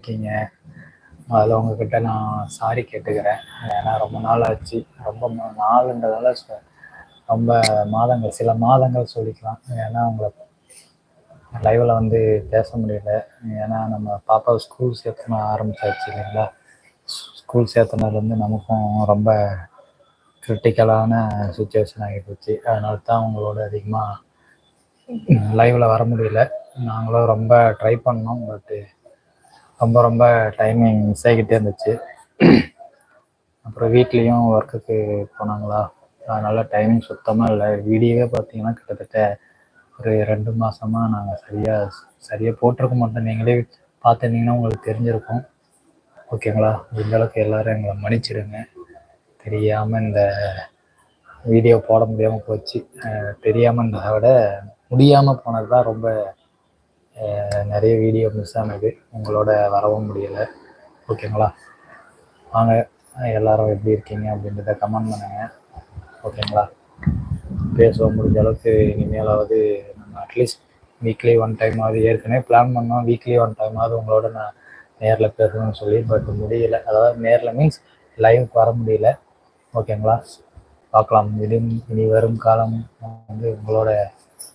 இருக்கீங்க. அதில் உங்ககிட்ட நான் சாரி கேட்டுக்கிறேன். ஏன்னா ரொம்ப நாள் ஆச்சு. ரொம்ப நாளுன்றதால ரொம்ப மாதங்கள் சில மாதங்கள் சொல்லிக்கலாம். ஏன்னா உங்களை லைவில் வந்து பேச முடியல. ஏன்னா நம்ம பாப்பா ஸ்கூல் சேர்த்துன ஆரம்பிச்சாச்சு இல்லைங்களா? ஸ்கூல் சேர்த்துனதுலேருந்து நமக்கும் ரொம்ப கிரிட்டிக்கலான சுச்சுவேஷன் ஆகி போச்சு. அதனால தான் உங்களோட அதிகமாக லைவில் வர முடியல. நாங்களும் ரொம்ப ட்ரை பண்ணோம். பட்டு ரொம்ப ரொம்ப டைமிங் மிஸ் ஆகிக்கிட்டே இருந்துச்சு. அப்புறம் வீட்லேயும் ஒர்க்குக்கு போனாங்களா? அதனால டைமிங் சுத்தமாக இல்லை. வீடியோவே பார்த்தீங்கன்னா கிட்டத்தட்ட ஒரு ரெண்டு மாதமாக நாங்கள் சரியாக சரியாக போட்டிருக்க மாட்டோம். நீங்களே பார்த்துருந்தீங்கன்னா உங்களுக்கு தெரிஞ்சிருக்கும். ஓகேங்களா இந்தளவுக்கு எல்லோரும் எங்களை மன்னிச்சிடுங்க. தெரியாமல் இந்த வீடியோ போட முடியாமல் போச்சு. தெரியாமல் இருந்ததை விட முடியாமல் போனது தான் ரொம்ப நிறைய வீடியோ மிஸ் ஆனது. உங்களோட வரவும் முடியலை. ஓகேங்களா வாங்க எல்லாரும் எப்படி இருக்கீங்க அப்படின்றத கமெண்ட் பண்ணுங்க. ஓகேங்களா பேசுவோம் முடிஞ்ச அளவுக்கு. இனிமேலாவது நம்ம அட்லீஸ்ட் வீக்லி ஒன் டைமாவது ஏற்கனவே பிளான் பண்ணோம். வீக்லி ஒன் டைமாவது உங்களோட நான் நேரில் பேசணும்னு சொல்லி பட் முடியல. அதாவது நேரில் மீன்ஸ் லைவுக்கு வர முடியல. ஓகேங்களா பார்க்கலாம். இனி இனி வரும் காலம் வந்து உங்களோட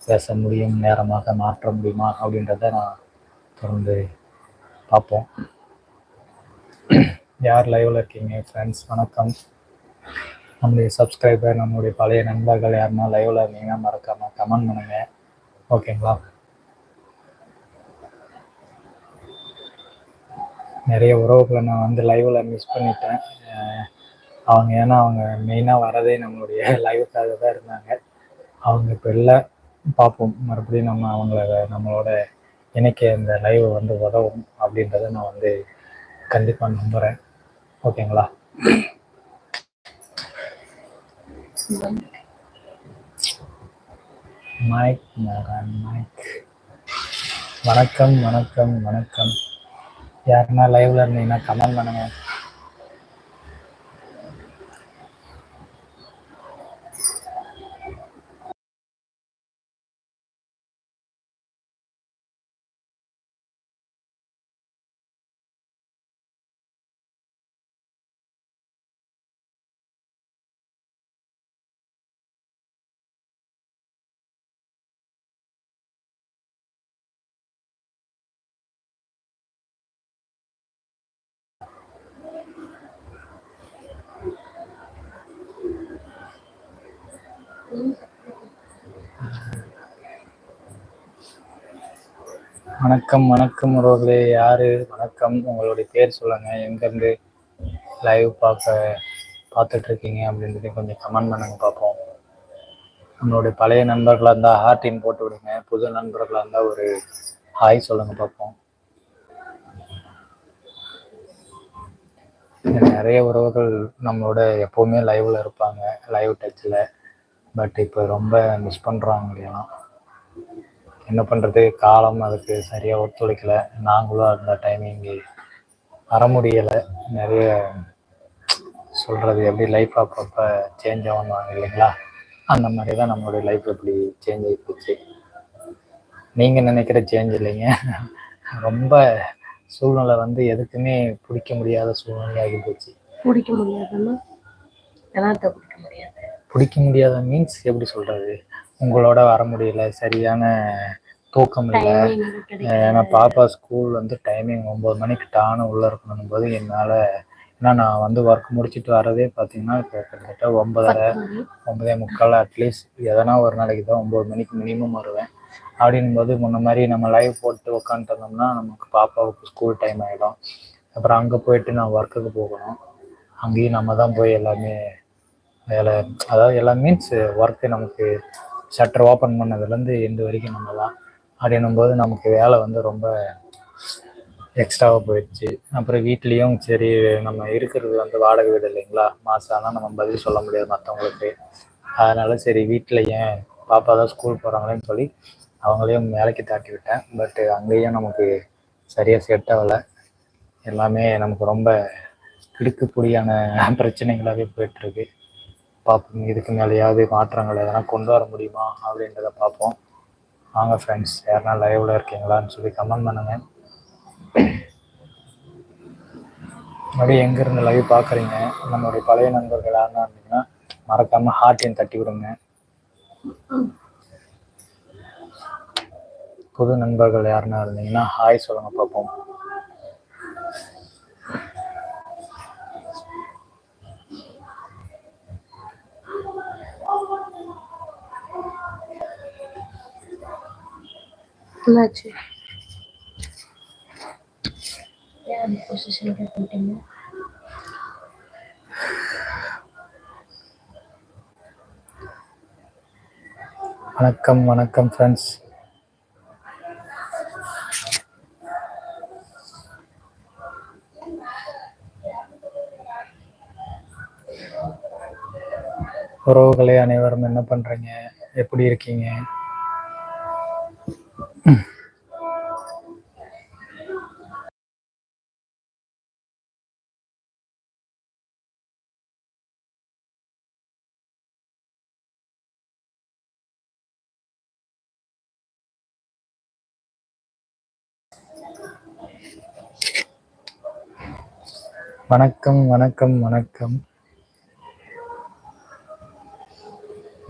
பேச முடியும் நேரமாக மாற்ற முடியுமா அப்படின்றத நான் தொடர்ந்து பார்ப்போம். யார் லைவில் இருக்கீங்க ஃப்ரெண்ட்ஸ் வணக்கம். நம்முடைய சப்ஸ்கிரைபர் நம்முடைய பழைய நண்பர்கள் யாருன்னா லைவில் இருந்தீங்கன்னா மறக்காம கமெண்ட் பண்ணுங்க. ஓகேங்களா? நிறைய உறவுகளை நான் வந்து லைவில் மிஸ் பண்ணிட்டேன். அவங்க ஏன்னா அவங்க மெயினாக வரதே நம்மளுடைய லைவுக்காக தான் இருந்தாங்க. அவங்க இப்போ இல்லை. பார்ப்போம். மறுபடியும் நம்ம அவங்கள நம்மளோட இணைக்க இந்த லைவ் வந்து உதவும் அப்படின்றத நான் வந்து கண்டிப்பாக நம்புகிறேன் ஓகேங்களா? மைக் மகன் மைக் வணக்கம் வணக்கம் வணக்கம். யாருன்னா லைவ்ல இருந்தீங்கன்னா கமெண்ட் பண்ணுங்க. வணக்கம் வணக்கம் உறவுகளே. யாரு? வணக்கம். உங்களுடைய பேர் சொல்லுங்க. எங்கேருந்து லைவ் பார்க்க பார்த்துட்டு இருக்கீங்க அப்படின்றத கொஞ்சம் கமெண்ட் பண்ணுங்க பார்ப்போம். நம்மளுடைய பழைய நண்பர்களாக இருந்தால் ஹார்டின் போட்டு விடுங்க. புது நண்பர்களாக இருந்தால் ஒரு ஹாய் சொல்லுங்க பார்ப்போம். நிறைய உறவுகள் நம்மளோட எப்போவுமே லைவ்ல இருப்பாங்க. லைவ் டச்சில் பட் இப்போ ரொம்ப மிஸ் பண்ணுறாங்க இல்லையெல்லாம் என்ன பண்ணுறது காலம் அதுக்கு சரியாக ஒத்துழைக்கல. நாங்களும் அந்த டைமிங்கு வர முடியலை. நிறைய சொல்கிறது எப்படி லைஃப் அப்பப்போ சேஞ்ச் ஆகணும் இல்லைங்களா? அந்த மாதிரி தான் நம்மளுடைய லைஃப் இப்படி சேஞ்ச் ஆகி போச்சு. நீங்கள் நினைக்கிற சேஞ்ச் இல்லைங்க. ரொம்ப சூழ்நிலை வந்து எதுக்குமே பிடிக்க முடியாத சூழ்நிலை ஆகி போச்சு. பிடிக்க முடியாதுன்னா பிடிக்க முடியாது. பிடிக்க முடியாத மீன்ஸ் எப்படி சொல்கிறது உங்களோட வர முடியல சரியான தூக்கம் இல்லை. ஏன்னா பாப்பா ஸ்கூல் வந்து டைமிங் ஒம்பது மணிக்கு டானு உள்ளே இருக்கணும் போது என்னால் ஏன்னா நான் வந்து ஒர்க் முடிச்சுட்டு வரதே பார்த்தீங்கன்னா இப்போ கிட்டத்தட்ட ஒன்பதரை. ஒன்பதே முக்கால் அட்லீஸ்ட் எதனா ஒரு நாளைக்கு தான் ஒம்பது மணிக்கு மினிமம் வருவேன். அப்படின்போது முன்ன மாதிரி நம்ம லைவ் போட்டு உட்காந்துட்டு இருந்தோம்னா நமக்கு பாப்பாவுக்கு ஸ்கூல் டைம் ஆகிடும் அப்புறம் அங்கே போயிட்டு நான் ஒர்க்குக்கு போகணும். அங்கேயும் நம்ம தான் போய் எல்லாமே வேலை அதாவது எல்லாம் மீன்ஸ் ஒர்க்கு நமக்கு ஷட்டர் ஓப்பன் பண்ணதுலேருந்து எந்த வரைக்கும் நம்ம தான் அப்படின்னும் போது நமக்கு வேலை வந்து ரொம்ப எக்ஸ்ட்ராவாக போயிடுச்சு. அப்புறம் வீட்லேயும் சரி நம்ம இருக்கிறது வந்து வாடகை வீடு இல்லைங்களா? மாதம் ஆனால் நம்ம பதில் சொல்ல முடியாது மற்றவங்களுக்கு அதனால சரி வீட்டில் ஏன் பாப்பா தான் ஸ்கூல் போகிறாங்களேன்னு சொல்லி அவங்களையும் வேலைக்கு தாட்டி விட்டேன். பட் அங்கேயும் நமக்கு சரியாக செட் ஆகலை. எல்லாமே நமக்கு ரொம்ப கிடுக்குப்பொடியான பிரச்சனைகளாகவே போயிட்டுருக்கு பார்ப்போம் இதுக்கு மேலேயாவது மாற்றங்கள் எதனா கொண்டு வர முடியுமா அப்படின்றத பார்ப்போம் வாங்க ஃப்ரெண்ட்ஸ் யாருனா லைவில் இருக்கீங்களான்னு சொல்லி கமெண்ட் பண்ணுங்கள் அப்படியே எங்கேருந்து லைவ் பார்க்குறீங்க நம்மளுடைய பழைய நண்பர்கள் யாருனா இருந்தீங்கன்னா மறக்காமல் ஹார்ட்டையும் தட்டி விடுங்க. புது நண்பர்கள் யாருன்னா இருந்தீங்கன்னா ஹாய் சொல்லுங்க பார்ப்போம் என்னாச்சு வணக்கம் வணக்கம் ஃப்ரெண்ட்ஸ் உறவுகளே அனைவரும் என்ன பண்றீங்க? எப்படி இருக்கீங்க? வணக்கம் வணக்கம் வணக்கம்.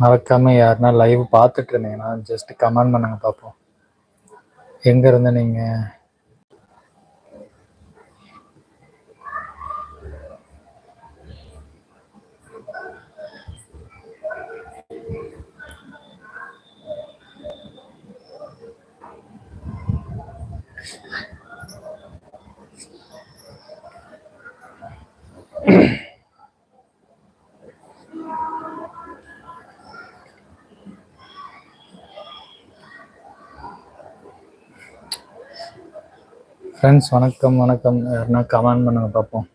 மறக்காம யாருன்னா லைவ் பார்த்துட்டு இருந்தீங்கன்னா ஜஸ்ட் கமெண்ட் பண்ணுங்க பார்ப்போம். எங்கேருந்து நீங்கள் ஃப்ரெண்ட்ஸ் வணக்கம் வணக்கம். யாருன்னா கமெண்ட் பண்ணுங்க பார்ப்போம்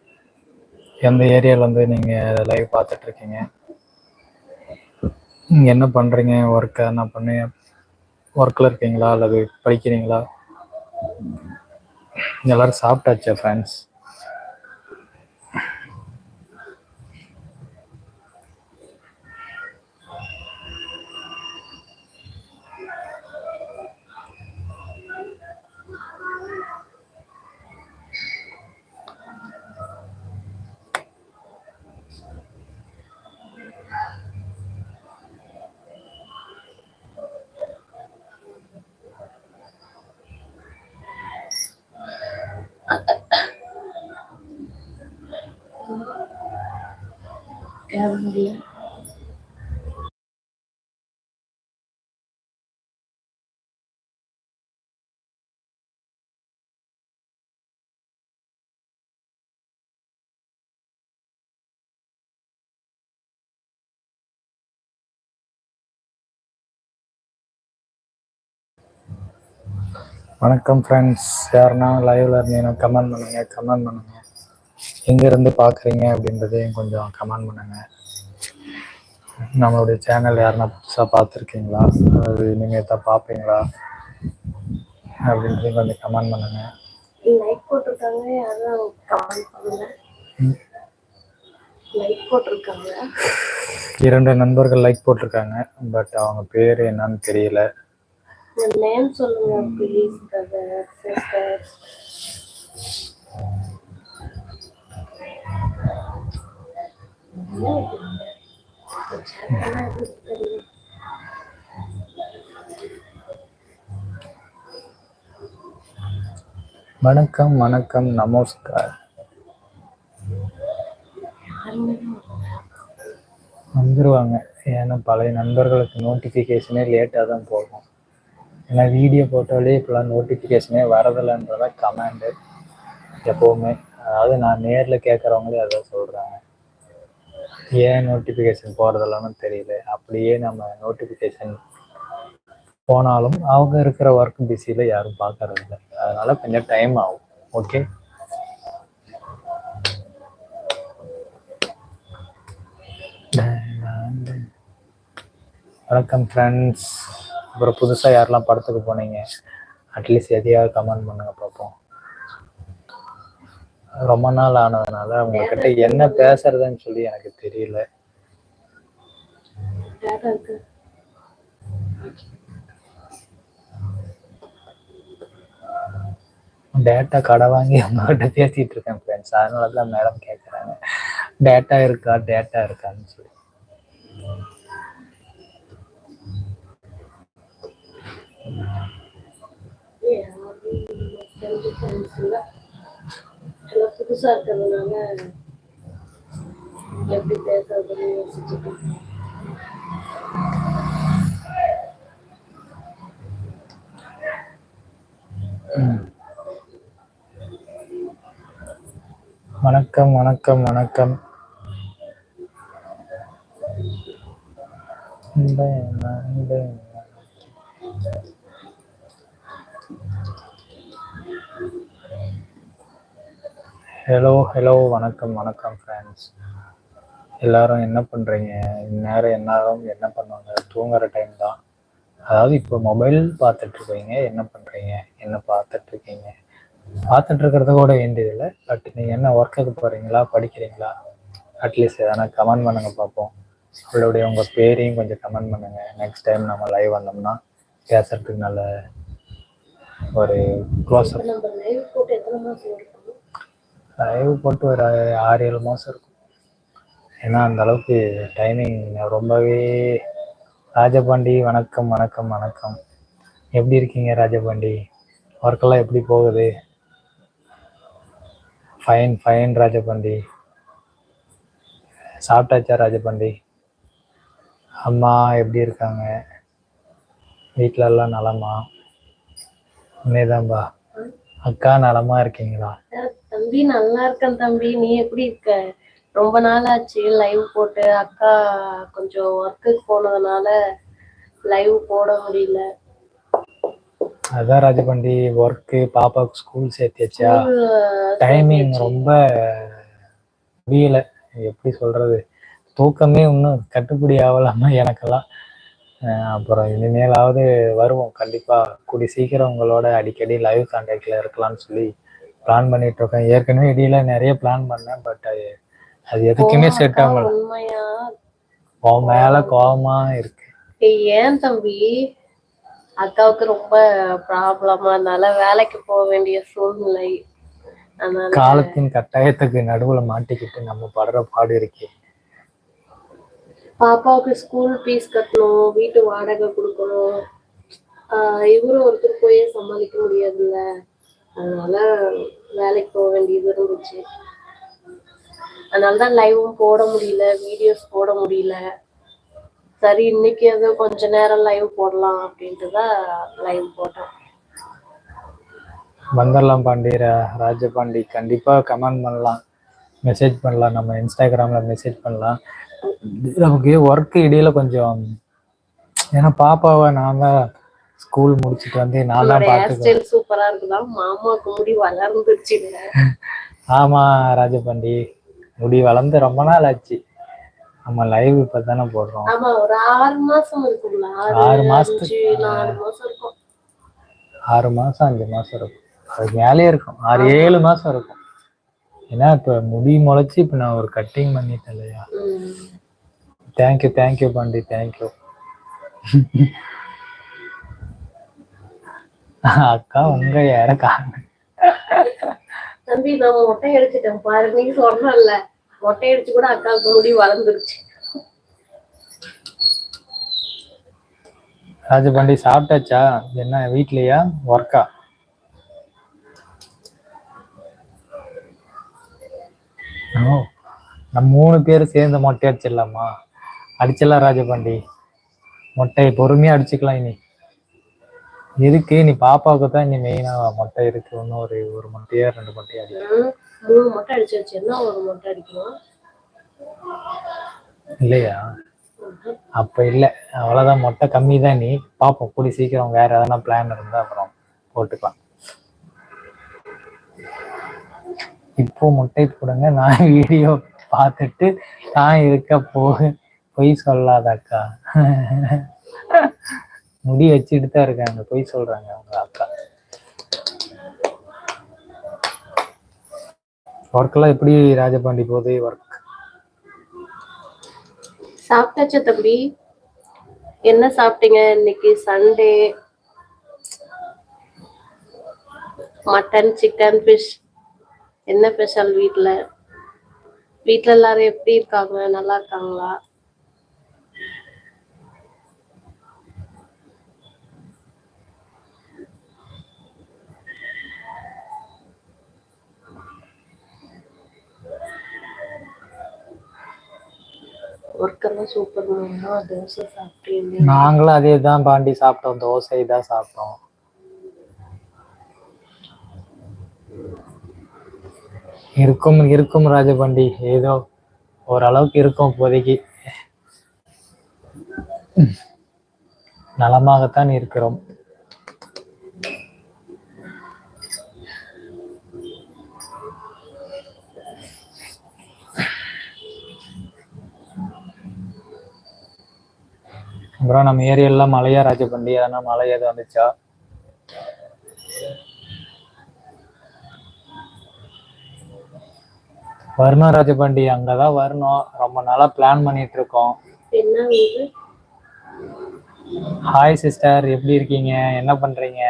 எந்த ஏரியால வந்து நீங்கள் லைவ் பார்த்துட்ருக்கீங்க நீங்கள் என்ன பண்ணுறீங்க ஒர்க்கை என்ன பண்ணி? ஒர்க்கில் இருக்கீங்களா? அல்லது படிக்கிறீங்களா? எல்லாரும் சாப்பிட்டாச்சா ஃப்ரெண்ட்ஸ் கேப் முடியல வணக்கம் ஃப்ரெண்ட்ஸ் யாருன்னா லைவ்ல இருந்தீங்கன்னா கமெண்ட் பண்ணுங்க கமெண்ட் பண்ணுங்க. எங்க இருந்து பாக்குறீங்க அப்படின்றதையும் கொஞ்சம் கமெண்ட் பண்ணுங்க. நம்மளுடைய சேனல் யாருன்னா புதுசாக பார்த்துருக்கீங்களா? அது இனிமேல் தான் பார்ப்பீங்களா? அப்படின்றதையும் கொஞ்சம் கமெண்ட் பண்ணுங்க. லைக் போட்டிருக்காங்க யாரும் கமெண்ட் இரண்டு நண்பர்கள் லைக் போட்டிருக்காங்க பட் அவங்க பேர் என்னன்னு தெரியல. நேம் சொல்லுங்க ப்ளீஸ் பிரதர் சிஸ்டர் வணக்கம் வணக்கம் நமஸ்கார். வந்துருவாங்க. ஏன்னா பழைய நண்பர்களுக்கு நோட்டிஃபிகேஷனே லேட்டாக தான் போகும். ஏன்னா வீடியோ போட்டாலே இப்போலாம் நோட்டிஃபிகேஷனே வரதில்லைன்றத கமெண்டு எப்போவுமே. அதாவது நான் நேரில் கேட்குறவங்களே அதான் சொல்கிறாங்க ஏன் நோட்டிஃபிகேஷன் போகிறதில்லன்னு தெரியல. அப்படியே நம்ம நோட்டிஃபிகேஷன் போனாலும் அவங்க இருக்கிற ஒர்க் பிஸியில் யாரும் பார்க்கறதில்ல. அதனால் கொஞ்சம் டைம் ஆகும். ஓகே வணக்கம் ஃப்ரெண்ட்ஸ் அப்புறம் புதுசாக யாரெல்லாம் படத்துக்கு போனீங்க? அட்லீஸ்ட் எதையாவது கமெண்ட் பண்ணுங்க பார்ப்போம். ரொம்ப நாள் ஆனதுனால உங்ககிட்ட என்ன பேசுறதுன்னு சொல்லி எனக்கு தெரியல. டேட்டா கடை வாங்கி அவங்ககிட்ட பேசிட்டு இருக்கேன் ஃப்ரெண்ட்ஸ் அதனால தான் மேடம் கேட்குறாங்க டேட்டா இருக்கா? டேட்டா இருக்கான்னு சொல்லி. தெரிஞ்ச ஃப்ரெண்ட்ஸ் இல்லை எல்லாம் புதுசாக இருக்கிறதுனால எப்படி பேசுறதுன்னு யோசிச்சுட்டு இருக்கேன். ம். வணக்கம் வணக்கம் வணக்கம் இந்த ஹலோ ஹலோ வணக்கம் வணக்கம் ஃப்ரெண்ட்ஸ் எல்லாரும் என்ன பண்ணுறீங்க இந்நேரம் எல்லாரும் என்ன பண்ணுவாங்க? தூங்குற டைம் தான். அதாவது இப்போ மொபைல் பார்த்துட்ருக்கீங்க. என்ன பண்ணுறீங்க என்ன பார்த்துட்ருக்கீங்க? இருக்கீங்க கூட வேண்டியதில்லை. பட் நீங்கள் என்ன ஒர்க்குக்கு போகிறீங்களா படிக்கிறீங்களா? அட்லீஸ்ட் எதனா கமெண்ட் பண்ணுங்க பார்ப்போம். அவளுடைய உங்கள் பேரையும் கொஞ்சம் கமெண்ட் பண்ணுங்கள் நெக்ஸ்ட் டைம் நம்ம லைவ் வந்தோம்னா பேசுறதுக்கு நல்ல ஒரு க்ளோஸ் இப்ப லைவ் போட்டு ஒரு ஆறு ஏழு மாதம் இருக்கும். ஏன்னா அந்த அளவுக்கு டைமிங் ரொம்பவே ராஜபாண்டி வணக்கம் வணக்கம் வணக்கம். எப்படி இருக்கீங்க ராஜபாண்டி? ஒர்க்கெல்லாம் எப்படி போகுது? Fine fine Rajapandi. சாப்பிட்டாச்சா ராஜபாண்டி? அம்மா எப்படி இருக்காங்க? வீட்டில எல்லாம் நலமா? உண்மைதான்பா அக்கா நலமா இருக்கீங்களா? தம்பி நல்லா இருக்கேன் தம்பி. நீ எப்படி இருக்க? ரொம்ப நாள் ஆச்சு லைவ் போட்டு. அக்கா கொஞ்சம் ஒர்க்குக்கு போனதுனால லைவ் போட முடியல. அதான் ராஜபாண்டி ஒர்க்கு பாப்பாவுக்கு ஸ்கூல் சேர்த்தியாச்சா? டைமிங். ரொம்ப முடியல. எப்படி சொல்றது? தூக்கமே இன்னும் கட்டுப்படி ஆகலாமா எனக்கெல்லாம்? அப்புறம் இனிமேலாவது வருவோம். கண்டிப்பா கூடி சீக்கிரம் உங்களோட அடிக்கடி லைவ் கான்டாக்ட்ல இருக்கலாம்னு சொல்லி பிளான் பண்ணிட்டு இருக்கேன் ஏற்கனவே இடையில நிறைய பிளான் பண்ணேன் பட் அது அது எதுக்குமே செட் ஆகல. உன் மேல கோவமா. இருக்கு. ஏன் தம்பி? அக்காவுக்கு ரொம்ப ப்ராப்ளமா அதனால வேலைக்கு போக வேண்டிய சூழ்நிலை. காலத்தின் கட்டாயத்துக்கு நடுவுல மாட்டிக்கிட்டு நம்ம படுற பாடு இருக்கே. பாப்பாவுக்கு ஸ்கூல் ஃபீஸ் கட்டணும் வீட்டு வாடகை கொடுக்கணும். இவரும் ஒருத்தர் போயே சமாளிக்க முடியாதுல்ல. அதனால வேலைக்கு போக வேண்டியது இருந்துச்சு. அதனால தான் லைவும் போட முடியல வீடியோஸ் போட முடியல. சரி இன்னைக்கு ஏதோ கொஞ்ச நேரம் லைவ் போடலாம் அப்படின்ட்டு தான் லைவ் போட்டேன். வந்துடலாம் பாண்டி ராஜபாண்டி கண்டிப்பா கமெண்ட் பண்ணலாம். மெசேஜ் பண்ணலாம். நம்ம இன்ஸ்டாகிராம்ல மெசேஜ் பண்ணலாம். நமக்கு ஒர்க் இடையில கொஞ்சம் ஏன்னா பாப்பாவை நான் தான் ஸ்கூல் முடிச்சுட்டு வந்து நான் தான் ஸ்டைல் சூப்பரா இருக்குதா மாமாவுக்கு முடி வளர்ந்துருச்சுங்க ஆமா ராஜபாண்டி. முடி வளர்ந்து ரொம்ப நாள் ஆச்சு. நம்ம லைவ் இப்போ தானே போடுறோம். ஆமா ஒரு ஆறு மாசம் இருக்கும்ல. ஆறு மாசத்துக்கு- ஆறு மாசம் அஞ்சு மாசம் இருக்கும். அதுக்கு மேலேயே இருக்கும். ஆறு ஏழு மாசம் இருக்கும். ஏன்னா இப்போ முடி முளைச்சி இப்போ நான் ஒரு கட்டிங் பண்ணிட்டேன் இல்லையா? Thank you thank you Pandi. தேங்க்யூ அக்கா உங்க யார தம்பி நான் மொட்டை அடிச்சிட்டேன் பாரு நீ சொன்னல மொட்டை அடிச்சு கூட அக்காவுக்கு முடி வளர்ந்துருச்சு. ராஜபாண்டி சாப்பிட்டாச்சா? என்ன வீட்லயா? ஒர்க்கா நம்ம மூணு பேர் சேர்ந்து மொட்டை அடிச்சிடலாமா? அடிச்சிடலாம் ராஜபாண்டி. மொட்டை பொறுமையா அடிச்சுக்கலாம் இனி. எதுக்கு நீ பாப்பாவுக்கு தான் இனி மெயினா மொட்டை இருக்கு. இன்னும் ஒரு ஒரு மொட்டையா ரெண்டு மொட்டையா அடி உம் மூணு மொட்டை அடிச்சு வச்சு என்ன ஒரு மொட்டை அடிக்கணும்? இல்லையா? அப்ப இல்ல. அவ்வளவுதான். மொட்டை கம்மி தான் நீ. பாப்போம். கூடி சீக்கிரம் வேற எதனா பிளான் இருந்தா அப்புறம் போட்டுக்கலாம். இப்போ முட்டை போடுங்க. நான் வீடியோ பார்த்துட்டு நான் இருக்க போக பொய் சொல்லாதக்கா. முடி வச்சுட்டு தான் இருக்காங்க. பொய் சொல்றாங்க அவங்க அக்கா. ஒர்க்கெல்லாம் எப்படி ராஜபாண்டி போகுது? ஒர்க் சாப்பிட்டாச்சா தம்பி? என்ன சாப்பிட்டீங்க? இன்னைக்கு சண்டே மட்டன் சிக்கன் ஃபிஷ் என்ன ஸ்பெஷல் வீட்ல? வீட்ல எல்லாரும் எப்படி இருக்காங்க? நல்லா இருக்காங்களா? ஒர்க்கெல்லாம் சூப்பர் தோசை சாப்பிட்டீங்க நாங்களும் அதே தான் பாண்டி சாப்பிட்டோம். தோசை தான் சாப்பிட்டோம். இருக்கும் இருக்கும் ராஜபாண்டி. ஏதோ ஓரளவுக்கு இருக்கும் இப்போதைக்கு. நலமாகத்தான் இருக்கிறோம். அப்புறம் நம்ம ஏரியாலாம் மழையா ராஜபண்டி அதனால் மழை எதுவும் வந்துச்சா? வரணும் ராஜபாண்டி அங்கதான் வரணும். ரொம்ப நாளா பிளான் பண்ணிட்டு இருக்கோம் ஹாய் சிஸ்டர் எப்படி இருக்கீங்க? என்ன பண்றீங்க?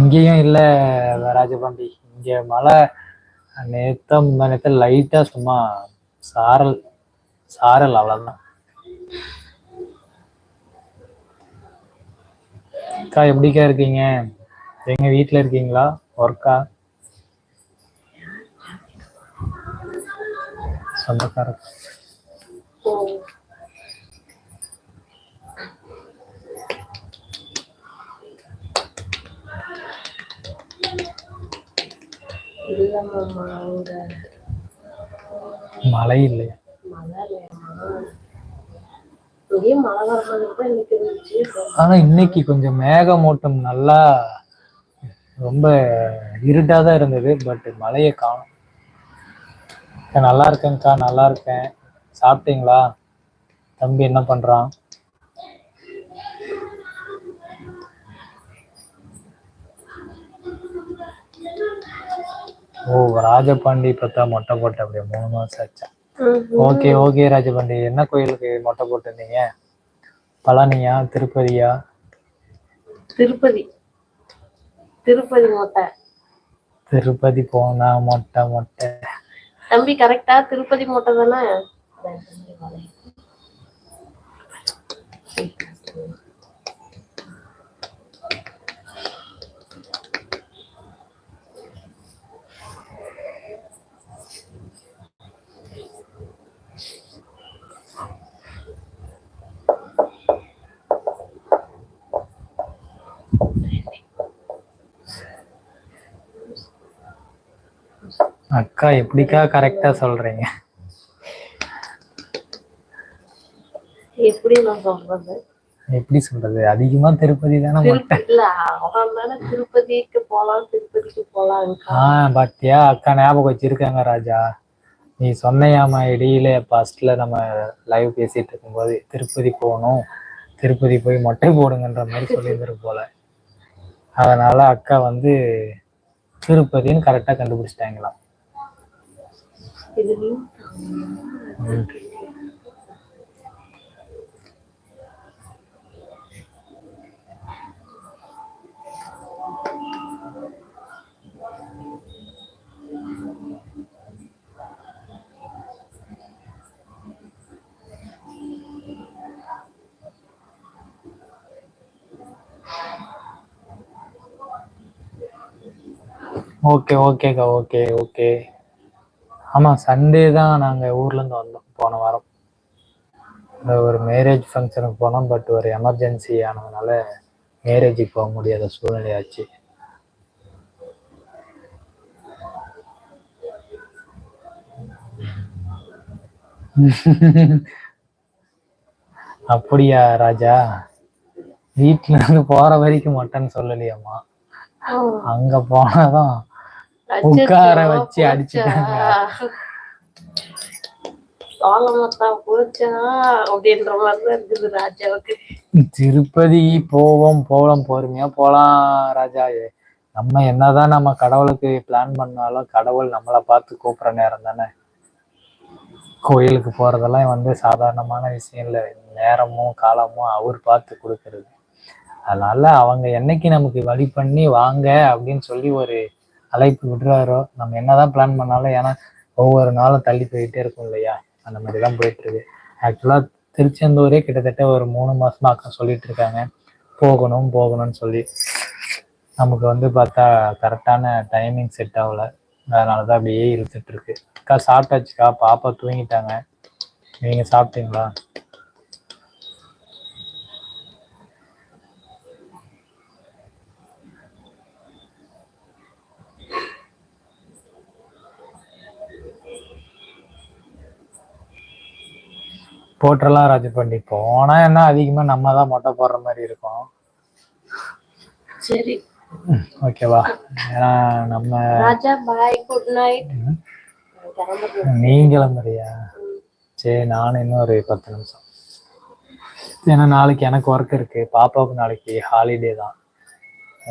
இங்கேயும் இல்ல ராஜபாண்டி. இங்க மழை நேத்த நேத்த லைட்டா சும்மா சாரல். சாரல் அவ்வளவுதான். அக்கா எப்படிக்கா இருக்கீங்க? எங்க வீட்ல இருக்கீங்களா? ஒர்க்கா சொந்தக்கார மழை இல்லையா. ஆனா இன்னைக்கு கொஞ்சம் மேகமூட்டம் நல்லா ரொம்ப இருட்டா தான் இருந்தது பட் மழையை காணும். நல்லா இருக்கேன்க்கா நல்லா இருக்கேன். சாப்பிட்டீங்களா? தம்பி என்ன பண்றான்? ஓ ராஜபாண்டி பார்த்தா மொட்டை போட்ட அப்படியே மூணு மாசம் ஆச்சா? Okay okay Rajapandi. என்ன கோயிலுக்கு மொட்டை போட்டிருந்தீங்க? பழனியா திருப்பதியா? திருப்பதி. திருப்பதி மொட்டை. திருப்பதி போனா மொட்டை மொட்டை. தம்பி கரெக்டா திருப்பதி மொட்டை தானே? அக்கா எப்படிக்கா கரெக்டா சொல்றீங்க? எப்படி நான் சொல்றது. எப்படி சொல்றது? அதிகமா திருப்பதி தானே திருப்பதிக்கு போலாம் திருப்பதிக்கு போலாம் ஆ பாத்தியா அக்கா ஞாபகம் வச்சிருக்காங்க ராஜா. நீ சொன்னையாமா இடையில ஃபர்ஸ்ட்ல நம்ம லைவ் பேசிட்டு இருக்கும்போது திருப்பதி போகணும் திருப்பதி போய் மொட்டை போடுங்கன்ற மாதிரி சொல்லியிருந்துரு போல. அதனால அக்கா வந்து திருப்பதின்னு கரெக்டா கண்டுபிடிச்சிட்டாங்களாம். ஓகே ஓகேக்கா ஓகே ஓகே ஆமா சண்டே தான் நாங்க ஊர்ல இருந்து வந்தோம் போன வாரம். ஒரு மேரேஜ் ஃபங்க்ஷனுக்கு போனோம் பட் ஒரு எமர்ஜென்சி ஆனதுனால மேரேஜுக்கு போக முடியாத சூழ்நிலை ஆச்சு. அப்படியா ராஜா? வீட்ல இருந்து போற வரைக்கும் மட்டன் சொல்லலையாம்மா. அங்க போனாதான் உட்கார வச்சு அடிச்சுட்டாங்க. திருப்பதி போவோம் போகலாம் பொறுமையா போலாம் ராஜா. நம்ம என்னதான் நம்ம கடவுளுக்கு பிளான் பண்ணாலும் கடவுள் நம்மளை பார்த்து கூப்பிடுற நேரம் தானே. கோயிலுக்கு போறதெல்லாம் வந்து சாதாரணமான விஷயம் இல்லை. நேரமும் காலமும் அவர் பார்த்து கொடுக்கறது. அதனால அவங்க என்னைக்கு நமக்கு வழி பண்ணி வாங்க அப்படின்னு சொல்லி ஒரு அழைப்பு விடுறாரோ நம்ம என்னதான் பிளான் பண்ணாலும் ஏன்னா ஒவ்வொரு நாளும் தள்ளி போயிட்டே இருக்கும் இல்லையா? அந்த மாதிரி தான் போயிட்டு இருக்கு ஆக்சுவலாக திருச்செந்தூரே கிட்டத்தட்ட ஒரு மூணு மாசமா அக்கா சொல்லிட்டு இருக்காங்க. போகணும் போகணும்னு சொல்லி. நமக்கு வந்து பார்த்தா கரெக்டான டைமிங் செட் ஆகல. அதனால தான் அப்படியே இழுத்துட்டு இருக்கு. அக்கா சாப்பிட்டாச்சுக்கா பாப்பா தூங்கிட்டாங்க. நீங்க சாப்பிட்டீங்களா? போட்டுறலாம் ராஜபாண்டி. போனா என்ன அதிகமா நம்ம தான் மொட்டை போடுற மாதிரி இருக்கும். சரி. ஓகேவா ஏன்னா நம்ம ராஜா பாய் குட் நைட் கிளம்புறேன். நீ கிளம்புறியா? சரி நானும் இன்னும் ஒரு பத்து நிமிஷம். ஏன்னா நாளைக்கு எனக்கு ஒர்க் இருக்கு. பாப்பாவுக்கு நாளைக்கு ஹாலிடே தான்.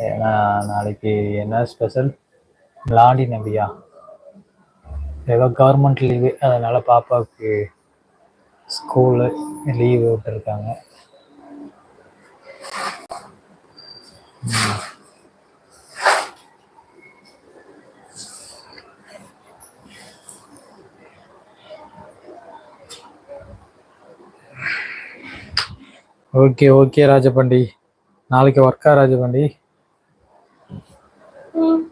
ஏன்னா நாளைக்கு என்ன ஸ்பெஷல் லாண்டி நபியா. ஏதோ கவர்மெண்ட் லீவு அதனால பாப்பாவுக்கு ஸ்கூலு லீவு விட்டுருக்காங்க. Okay okay Rajapandi. நாளைக்கு ஒர்க்கா ராஜபண்டி? ம்.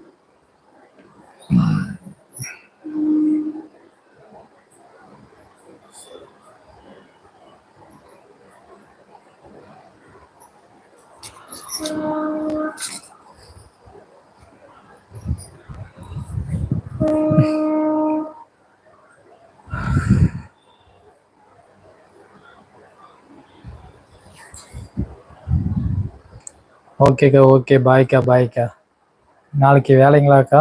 ஓகேக்கா ஓகே பாய்க்கா பாய்க்கா. நாளைக்கு வேலைங்களாக்கா?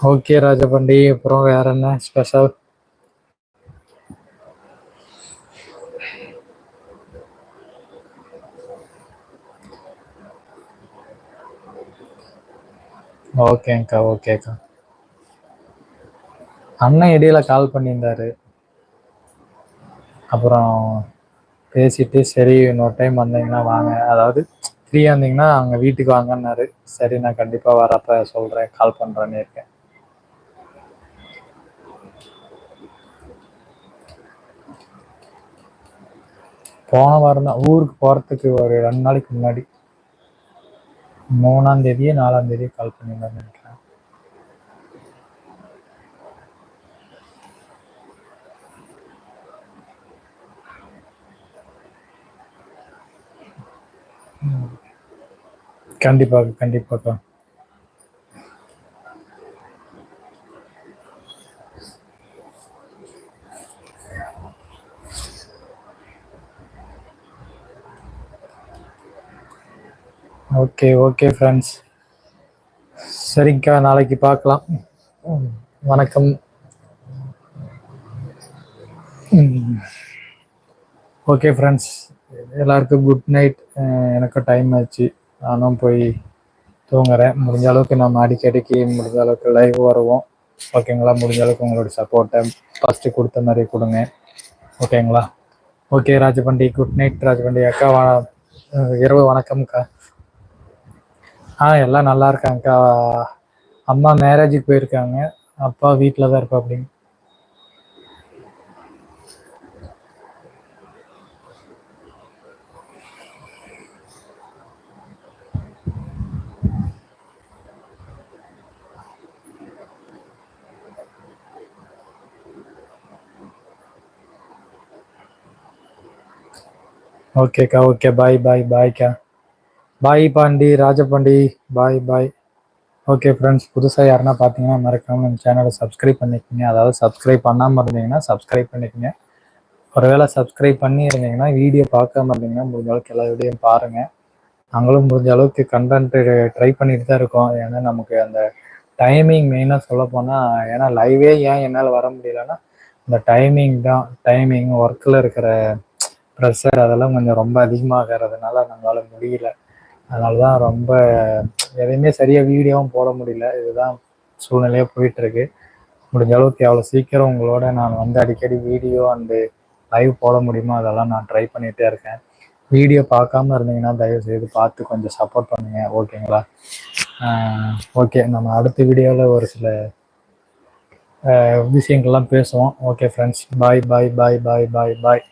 ஓகே ராஜபண்டி. அப்புறம் வேற என்ன ஸ்பெஷல் ஓகேங்க்கா ஓகேக்கா. அண்ணன் இடையில கால் பண்ணியிருந்தாரு. அப்புறம் பேசிட்டு சரி இன்னொரு டைம் வந்தீங்கன்னா வாங்க. அதாவது ஃப்ரீயாக இருந்தீங்கன்னா அங்கே வீட்டுக்கு வாங்கன்னாரு. சரி நான் கண்டிப்பாக வரப்ப சொல்கிறேன் கால் பண்ணுறேன்னு இருக்கேன். போன வாரம் தான் ஊருக்கு போகிறதுக்கு ஒரு ரெண்டு நாளைக்கு முன்னாடி. மூணாம் தேதியே நாலாம் தேதியே கால் பண்ணியிருந்தாருன்னு நினைக்கிறேன். கண்டிப்பாக கண்டிப்பாக ஓகே ஓகே ஃப்ரெண்ட்ஸ் சரிங்கக்கா நாளைக்கு பார்க்கலாம். வணக்கம். ஓகே ஃப்ரெண்ட்ஸ் எல்லாருக்கும் குட் நைட் எனக்கும் டைம் ஆச்சு. நானும் போய் தூங்குறேன். முடிஞ்ச அளவுக்கு நம்ம அடிக்கடிக்கு முடிஞ்ச அளவுக்கு லைவ் வருவோம். ஓகேங்களா முடிஞ்ச அளவுக்கு உங்களோட சப்போர்ட்டை ஃபஸ்ட்டு கொடுத்த மாதிரி கொடுங்க. ஓகேங்களா okay Rajapandi good night Rajapandi அக்கா. இரவு வணக்கம்க்கா. ஆ எல்லாம் நல்லா இருக்காங்கக்கா. அம்மா மேரேஜுக்கு போயிருக்காங்க. அப்பா வீட்டில் தான் இருப்பா அப்படின்னு ஓகேக்கா okay bye bye பாய்க்கா bye Pandi Rajapandi bye bye. Okay friends புதுசாக யாருன்னா பார்த்தீங்கன்னா மறக்காமல் நம்ம சேனலை சப்ஸ்கிரைப் பண்ணிக்கோங்க. அதாவது சப்ஸ்கிரைப் பண்ணாமல் இருந்தீங்கன்னா சப்ஸ்கிரைப் பண்ணிக்கோங்க. ஒருவேளை சப்ஸ்கிரைப் பண்ணி இருந்தீங்கன்னா வீடியோ பார்க்காம இருந்தீங்கன்னா முடிஞ்ச அளவுக்கு எல்லா வீடியோ பாருங்கள் நாங்களும் முடிஞ்ச அளவுக்கு கண்டென்ட் ட்ரை பண்ணிட்டு தான் இருக்கோம். ஏன்னா நமக்கு அந்த டைமிங் மெயினாக சொல்ல போனால் ஏன்னா லைவே ஏன் என்னால் வர முடியலன்னா இந்த டைமிங் தான். டைமிங் ஒர்க்கில் இருக்கிற ப்ரெஷர் அதெல்லாம் கொஞ்சம் ரொம்ப அதிகமாகிறதுனால நம்மளால் முடியல. அதனால தான் ரொம்ப எதையுமே சரியாக வீடியோவும் போட முடியல. இதுதான் சூழ்நிலையாக போயிட்டுருக்கு. முடிஞ்ச அளவுக்கு எவ்வளோ சீக்கிரம் உங்களோட நான் வந்து அடிக்கடி வீடியோ அண்டு லைவ் போட முடியுமோ அதெல்லாம் நான் ட்ரை பண்ணிகிட்டே இருக்கேன். வீடியோ பார்க்காம இருந்தீங்கன்னா தயவு செய்து பார்த்து கொஞ்சம் சப்போர்ட் பண்ணுங்கள் ஓகேங்களா ஓகே நம்ம அடுத்த வீடியோவில் ஒரு சில விஷயங்கள்லாம் பேசுவோம். ஓகே ஃப்ரெண்ட்ஸ் பாய் பாய் பாய் பாய் பாய் பாய்